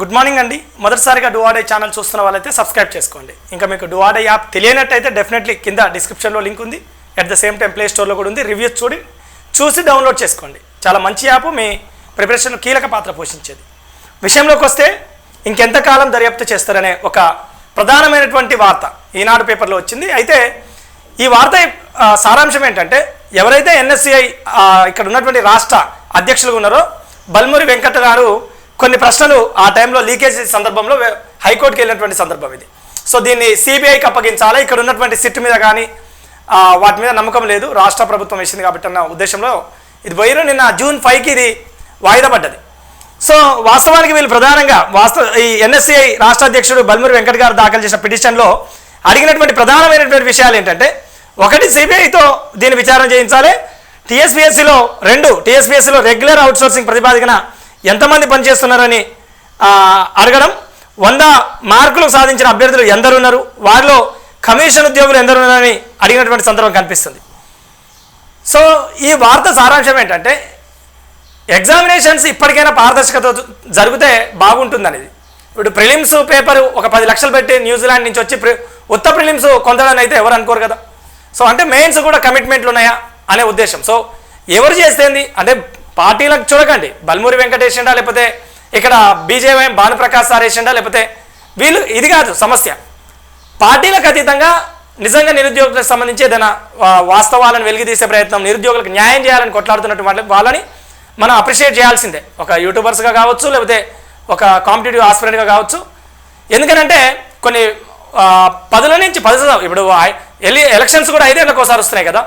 Good morning అండి. మొదటిసారిగా డువాడే channel చూస్తున్న వాళ్ళైతే సబ్స్క్రైబ్ చేసుకోండి. ఇంకా మీకు డువాడే యాప్ తెలియనట్టయితే డెఫినెట్లీ కింద డిస్క్రిప్షన్లో లింక్ ఉంది. At the same time play స్టోర్లో కూడా ఉంది. రివ్యూస్ చూడి చూసి డౌన్లోడ్ చేసుకోండి. చాలా మంచి యాప్ మీ ప్రిపరేషన్ కీలక పాత్ర పోషించేది. విషయంలోకి వస్తే ఇంకెంతకాలం దర్యాప్తు చేస్తారనే ఒక ప్రధానమైనటువంటి వార్త ఈనాడు పేపర్లో వచ్చింది. అయితే ఈ వార్త సారాంశం ఏంటంటే ఎవరైతే ఎన్ఎస్సిఐ ఇక్కడ ఉన్నటువంటి రాష్ట్ర అధ్యక్షులుగా ఉన్నారో బల్మురి వెంకట గారు కొన్ని ప్రశ్నలు ఆ టైంలో లీకేజ్ సందర్భంలో హైకోర్టుకి వెళ్ళినటువంటి సందర్భం ఇది. సో దీన్ని సిబిఐకి అప్పగించాలా? ఇక్కడ ఉన్నటువంటి సిట్ మీద కానీ వాటి మీద నమ్మకం లేదు. రాష్ట్ర ప్రభుత్వం వేసింది కాబట్టి అన్న ఉద్దేశంలో ఇది పోయిన నిన్న జూన్ ఫైవ్కి ఇది వాయిదా పడ్డది. సో వాస్తవానికి వీళ్ళు ప్రధానంగా వాస్తవ ఈ ఎన్ఎస్సిఐ రాష్ట్ర అధ్యక్షుడు బల్మూరి వెంకట్ గారు దాఖలు చేసిన పిటిషన్లో అడిగినటువంటి ప్రధానమైనటువంటి విషయాలు ఏంటంటే ఒకటి సిబిఐతో దీన్ని విచారణ చేయించాలి. టీఎస్పీఎస్సీలో రెండు టీఎస్పీఎస్సీలో రెగ్యులర్ అవుట్సోర్సింగ్ ప్రతిపాదికన ఎంతమంది పనిచేస్తున్నారని అడగడం. వంద మార్కులు సాధించిన అభ్యర్థులు ఎందరున్నారు? వారిలో కమిషన్ ఉద్యోగులు ఎందరున్నారని అడిగినటువంటి సందర్భం కనిపిస్తుంది. సో ఈ వార్త సారాంశం ఏంటంటే ఎగ్జామినేషన్స్ ఇప్పటికైనా పారదర్శకత జరిగితే బాగుంటుందనేది. ఇప్పుడు ప్రిలిమ్స్ పేపర్ ఒక పది లక్షలు పెట్టి న్యూజిలాండ్ నుంచి వచ్చి ప్రి- ఉత్త ప్రిలిమ్స్ కొందరని అయితే ఎవరు అనుకోరు కదా. సో అంటే మెయిన్స్ కూడా కమిట్మెంట్లు ఉన్నాయా? అనే ఉద్దేశం. సో ఎవరు చేస్తేంది అంటే పార్టీలకు చూడకండి బల్మూరి వెంకటేషండా లేకపోతే ఇక్కడ బీజేపీ భానుప్రకాష్ సార్ వేసిండా లేకపోతే వీళ్ళు ఇది కాదు సమస్య. పార్టీలకు అతీతంగా నిజంగా నిరుద్యోగులకు సంబంధించి ఏదైనా వాస్తవాలను వెలిగితీసే ప్రయత్నం నిరుద్యోగులకు న్యాయం చేయాలని కొట్లాడుతున్నటువంటి వాళ్ళని మనం అప్రిషియేట్ చేయాల్సిందే. ఒక యూట్యూబర్స్గా కావచ్చు లేకపోతే ఒక కాంపిటేటివ్ ఆస్పిరెంట్గా కావచ్చు. ఎందుకనంటే కొన్ని పదుల నుంచి పది ఇప్పుడు ఎలి ఎలక్షన్స్ కూడా ఐదేళ్ళకి ఒకసారి వస్తున్నాయి కదా.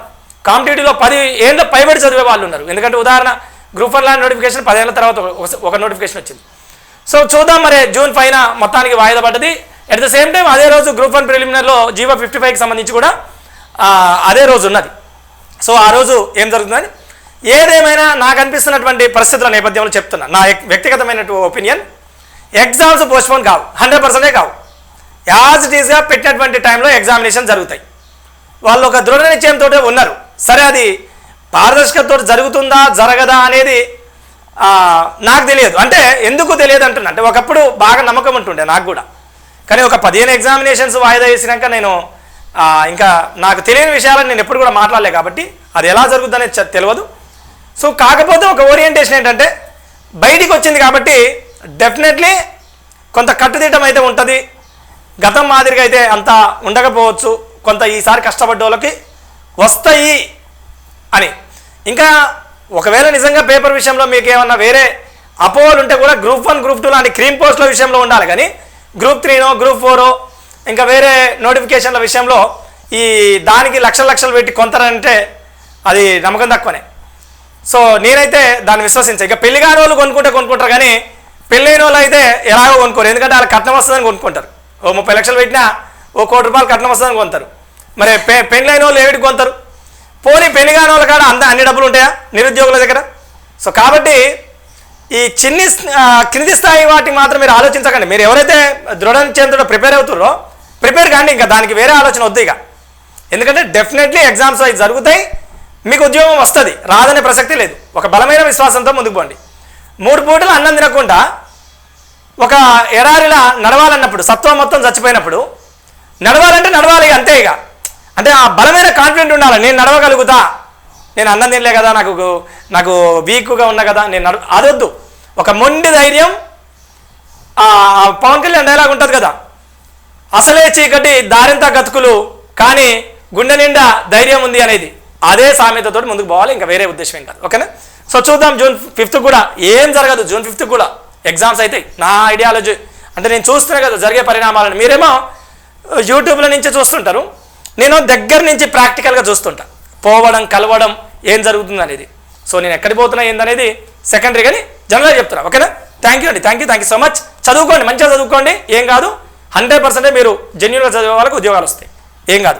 కాంపిటేటివ్లో పది ఏళ్ళ పైబడి చదివే వాళ్ళు ఉన్నారు. ఎందుకంటే ఉదాహరణ గ్రూప్ వన్ లాంటి నోటిఫికేషన్ పదేళ్ళ తర్వాత ఒక- నోటిఫికేషన్ వచ్చింది. సో చూద్దాం మరి జూన్ పైన మొత్తానికి వాయిదా పడ్డది. అట్ ద సేమ్ టైం అదే రోజు గ్రూప్ వన్ ప్రిలిమినర్లో జీవో ఫిఫ్టీ ఫైవ్కి సంబంధించి కూడా అదే రోజు ఉన్నది. సో ఆ రోజు ఏం జరుగుతుందని ఏదేమైనా నాకు అనిపిస్తున్నటువంటి పరిస్థితుల నేపథ్యంలో చెప్తున్నా. నా వ్యక్తిగతమైన ఒపీనియన్. ఎగ్జామ్స్ పోస్ట్పోన్ కావు. హండ్రెడ్ పర్సెంటే కావు. యాజ్ ఇట్ ఈస్గా పెట్టినటువంటి టైంలో ఎగ్జామినేషన్ జరుగుతాయి. వాళ్ళు ఒక దృఢ నిశ్చయంతో ఉన్నారు. సరే అది పారదర్శకతతో జరుగుతుందా జరగదా అనేది నాకు తెలియదు. అంటే ఎందుకు తెలియదు అంటున్నా? అంటే ఒకప్పుడు బాగా నమ్మకం ఉంటుండే నాకు కూడా. కానీ ఒక పదిహేను ఎగ్జామినేషన్స్ వాయిదా వేసినాక నేను ఇంకా నాకు తెలియని విషయాలను నేను ఎప్పుడు కూడా మాట్లాడలే కాబట్టి అది ఎలా జరుగుతుందనే అనేది తెలియదు సో కాకపోతే ఒక ఓరియంటేషన్ ఏంటంటే బయటికి వచ్చింది కాబట్టి డెఫినెట్లీ కొంత కట్టుదిట్టం అయితే ఉంటుంది. గతం మాదిరిగా అయితే అంత ఉండకపోవచ్చు. కొంత ఈసారి కష్టపడ్డ వాళ్ళకి వస్తాయి అని. ఇంకా ఒకవేళ నిజంగా పేపర్ విషయంలో మీకు ఏమన్నా వేరే అపోహలు ఉంటే కూడా గ్రూప్ వన్ గ్రూప్ టూ లాంటి క్రీమ్ పోస్టుల విషయంలో ఉండాలి. కానీ గ్రూప్ త్రీనో గ్రూప్ ఫోరో ఇంకా వేరే నోటిఫికేషన్ల విషయంలో ఈ దానికి లక్షల లక్షలు పెట్టి కొంతారంటే అది నమ్మకం తక్కువనే. సో నేనైతే దాన్ని విశ్వసించా. ఇక పెళ్ళి కాని వాళ్ళు కొనుక్కుంటే కొనుక్కుంటారు కానీ పెళ్ళైన వాళ్ళు అయితే ఎలాగో కొనుక్కోరు. ఎందుకంటే వాళ్ళకి కట్నం వస్తుందని కొనుక్కుంటారు. ఓ ముప్పై లక్షలు పెట్టినా ఓ కోటి రూపాయలు కట్నం వస్తుందని కొంటారు మరి పె పెళ్ళైన వాళ్ళు ఏమిటి కొంటారు పోనీ పెళ్ళి కాని వాళ్ళ కాడ అంత అన్ని డబ్బులు ఉంటాయా నిరుద్యోగుల దగ్గర? సో కాబట్టి ఈ చిన్ని క్రింది కింది స్థాయి వాటికి మాత్రం మీరు ఆలోచించకండి. మీరు ఎవరైతే దృఢ నిశ్చయంతో ప్రిపేర్ అవుతుర్రో ప్రిపేర్ కానీ ఇంకా దానికి వేరే ఆలోచన వద్దు ఇక. ఎందుకంటే డెఫినెట్లీ ఎగ్జామ్స్ అవి జరుగుతాయి మీకు ఉద్యోగం వస్తుంది రాదనే ప్రసక్తి లేదు. ఒక బలమైన విశ్వాసంతో ముందుకు పోండి. మూడు పూటలు అన్నం తినకుండా ఒక ఎడారిలా నడవాలన్నప్పుడు సత్వం మొత్తం చచ్చిపోయినప్పుడు నడవాలంటే నడవాలి అంతే ఇక. అంటే ఆ బలమైన కాన్ఫిడెంట్ ఉండాలి. నేను నడవగలుగుతా. నేను అన్నం తినలే కదా నాకు నాకు వీక్గా ఉన్నా కదా నేను నడు అదొద్దు. ఒక మొండి ధైర్యం పవన్ కళ్యాణ్ డైలాగ్ ఉంటుంది కదా. అసలే చీకటి దారింత గతుకులు కానీ గుండె నిండా ధైర్యం ఉంది అనేది. అదే సామెతతో ముందుకు పోవాలి ఇంకా వేరే ఉద్దేశం ఏం కాదు. ఓకేనా? సో చూద్దాం జూన్ ఫిఫ్త్ కూడా. ఏం జరగదు జూన్ ఫిఫ్త్ కూడా. ఎగ్జామ్స్ అయితే నా ఐడియాలజీ అంటే నేను చూస్తున్నా కదా జరిగే పరిణామాలను. మీరేమో యూట్యూబ్ల నుంచి చూస్తుంటారు. నేను దగ్గర నుంచి ప్రాక్టికల్గా చూస్తుంటా. పోవడం కలవడం ఏం జరుగుతుంది అనేది. సో నేను ఎక్కడికి పోతున్నా ఏందనేది సెకండరీ కానీ జనరల్గా చెప్తున్నా. ఓకేనా? థ్యాంక్ యూ అండి. Thank you thank you so much చదువుకోండి. మంచిగా చదువుకోండి. ఏం కాదు. హండ్రెడ్ పర్సెంటే మీరు జెన్యున్గా చదివే వాళ్ళకు ఉద్యోగాలు వస్తాయి. ఏం కాదు.